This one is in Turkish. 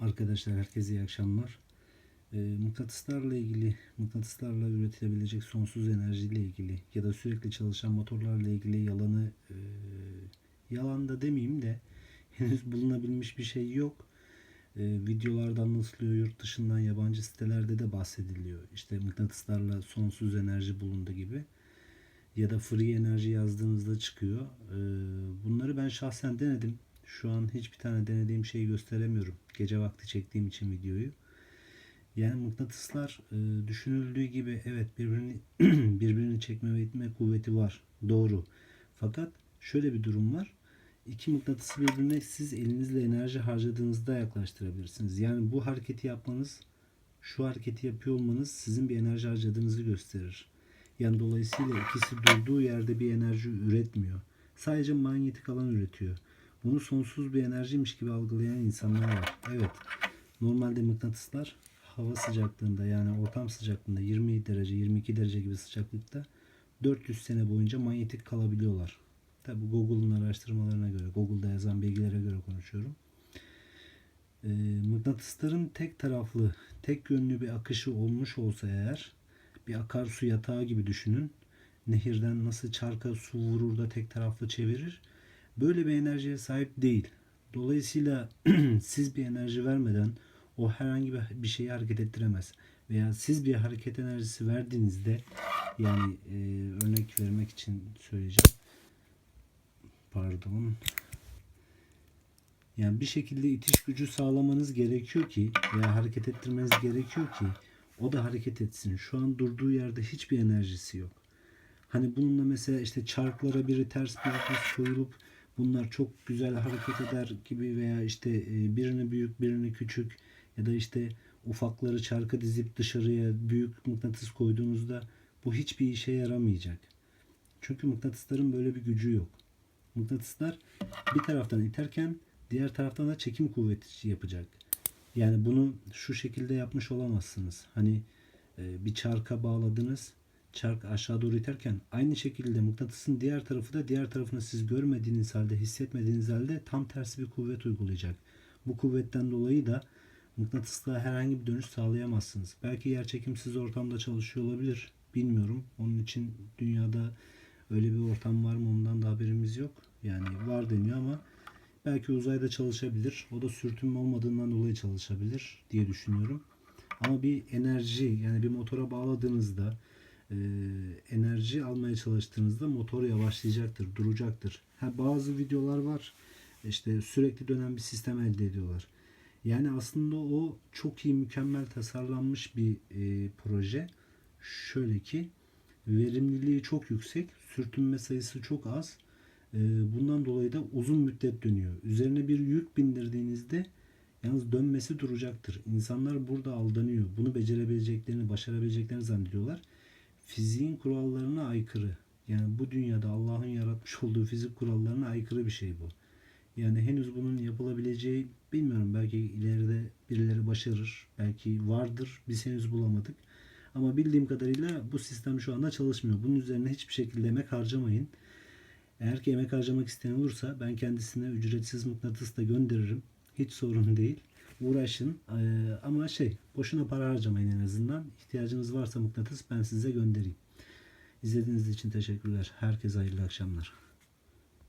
Arkadaşlar herkese iyi akşamlar. E, mıknatıslarla ilgili, mıknatıslarla üretilebilecek sonsuz enerjiyle ilgili ya da sürekli çalışan motorlarla ilgili yalanı e, yalan da demeyeyim de henüz bulunabilmiş bir şey yok. E, videolarda anlatılıyor, yurt dışından yabancı sitelerde de bahsediliyor. İşte mıknatıslarla sonsuz enerji bulundu gibi. Ya da free enerji yazdığınızda çıkıyor. E, bunları ben şahsen denedim. Şu an hiçbir tane denediğim şeyi gösteremiyorum. Gece vakti çektiğim için videoyu. Yani mıknatıslar e, düşünüldüğü gibi evet birbirini birbirini çekme ve itme kuvveti var. Doğru. Fakat şöyle bir durum var. İki mıknatısı birbirine siz elinizle enerji harcadığınızda yaklaştırabilirsiniz. Yani bu hareketi yapmanız, şu hareketi yapıyor olmanız sizin bir enerji harcadığınızı gösterir. Yani dolayısıyla ikisi durduğu yerde bir enerji üretmiyor. Sadece manyetik alan üretiyor. Bunu sonsuz bir enerjiymiş gibi algılayan insanlar var. Evet. Normalde mıknatıslar hava sıcaklığında yani ortam sıcaklığında 20 derece 22 derece gibi sıcaklıkta 400 sene boyunca manyetik kalabiliyorlar. Tabi Google'un araştırmalarına göre, Google'da yazan bilgilere göre konuşuyorum. E, mıknatısların tek taraflı, tek yönlü bir akışı olmuş olsa eğer bir akarsu yatağı gibi düşünün. Nehirden nasıl çarka su vurur da tek taraflı çevirir. Böyle bir enerjiye sahip değil. Dolayısıyla siz bir enerji vermeden o herhangi bir- şeyi hareket ettiremez. Veya siz bir hareket enerjisi verdiğinizde yani e, örnek vermek için söyleyeceğim. Pardon. Yani bir şekilde itiş gücü sağlamanız gerekiyor ki veya hareket ettirmeniz gerekiyor ki o da hareket etsin. Şu an durduğu yerde hiçbir enerjisi yok. Hani bununla mesela işte çarklara biri ters biri düz koyulup bunlar çok güzel hareket eder gibi veya işte e, birini büyük birini küçük ya da işte ufakları çarka dizip dışarıya büyük mıknatıs koyduğunuzda bu hiçbir işe yaramayacak. Çünkü mıknatısların böyle bir gücü yok. Mıknatıslar bir taraftan iterken diğer taraftan da çekim kuvveti yapacak. Yani bunu şu şekilde yapmış olamazsınız. Hani e, bir çarka bağladınız. Çark aşağı doğru iterken aynı şekilde mıknatısın diğer tarafı da diğer tarafını siz görmediğiniz halde, hissetmediğiniz halde tam tersi bir kuvvet uygulayacak. Bu kuvvetten dolayı da mıknatısla herhangi bir dönüş sağlayamazsınız. Belki yer çekimsiz ortamda çalışıyor olabilir. Bilmiyorum. Onun için dünyada öyle bir ortam var mı ondan da haberimiz yok. Yani var deniyor ama belki uzayda çalışabilir. O da sürtünme olmadığından dolayı çalışabilir diye düşünüyorum. Ama bir enerji yani bir motora bağladığınızda e, enerji almaya çalıştığınızda motor yavaşlayacaktır, duracaktır. Ha, bazı videolar var işte sürekli dönen bir sistem elde ediyorlar. Yani aslında o çok iyi mükemmel tasarlanmış bir e, proje. Şöyle ki verimliliği çok yüksek, sürtünme sayısı çok az. E, bundan dolayı da uzun müddet dönüyor. Üzerine bir yük bindirdiğinizde yalnız dönmesi duracaktır. İnsanlar burada aldanıyor. Bunu becerebileceklerini, başarabileceklerini zannediyorlar. Fiziğin kurallarına aykırı. Yani bu dünyada Allah'ın yaratmış olduğu fizik kurallarına aykırı bir şey bu. Yani henüz bunun yapılabileceği bilmiyorum. Belki ileride birileri başarır. Belki vardır. Biz henüz bulamadık. Ama bildiğim kadarıyla bu sistem şu anda çalışmıyor. Bunun üzerine hiçbir şekilde emek harcamayın. Eğer ki emek harcamak isteyen olursa ben kendisine ücretsiz mıknatıs da gönderirim. Hiç sorun değil. Uğraşın. Ee, ama şey boşuna para harcamayın en azından. İhtiyacınız varsa mıknatıs ben size göndereyim. İzlediğiniz için teşekkürler. Herkese hayırlı akşamlar.